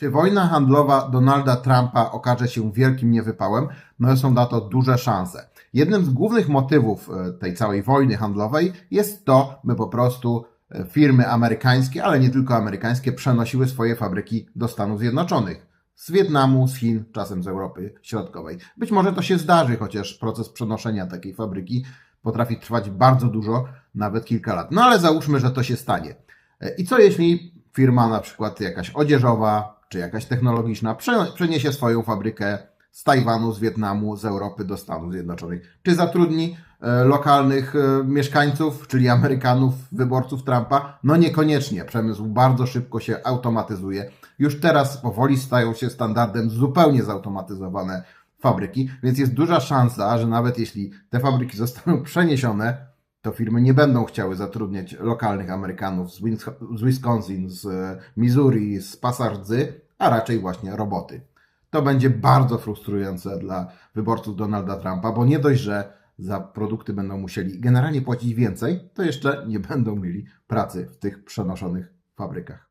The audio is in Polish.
Czy wojna handlowa Donalda Trumpa okaże się wielkim niewypałem? No są na to duże szanse. Jednym z głównych motywów e, tej całej wojny handlowej jest to, by po prostu e, firmy amerykańskie, ale nie tylko amerykańskie, przenosiły swoje fabryki do Stanów Zjednoczonych. Z Wietnamu, z Chin, czasem z Europy Środkowej. Być może to się zdarzy, chociaż proces przenoszenia takiej fabryki potrafi trwać bardzo dużo, nawet kilka lat. No ale załóżmy, że to się stanie. E, I co jeśli firma na przykład jakaś odzieżowa, czy jakaś technologiczna prze- przeniesie swoją fabrykę z Tajwanu, z Wietnamu, z Europy do Stanów Zjednoczonych? Czy zatrudni e, lokalnych e, mieszkańców, czyli Amerykanów, wyborców Trumpa? No niekoniecznie. Przemysł bardzo szybko się automatyzuje. Już teraz powoli stają się standardem zupełnie zautomatyzowane fabryki, więc jest duża szansa, że nawet jeśli te fabryki zostaną przeniesione, to firmy nie będą chciały zatrudniać lokalnych Amerykanów z, Wisconsin, z e, Missouri, z Pasardzy, a raczej właśnie roboty. To będzie bardzo frustrujące dla wyborców Donalda Trumpa, bo nie dość, że za produkty będą musieli generalnie płacić więcej, to jeszcze nie będą mieli pracy w tych przenoszonych fabrykach.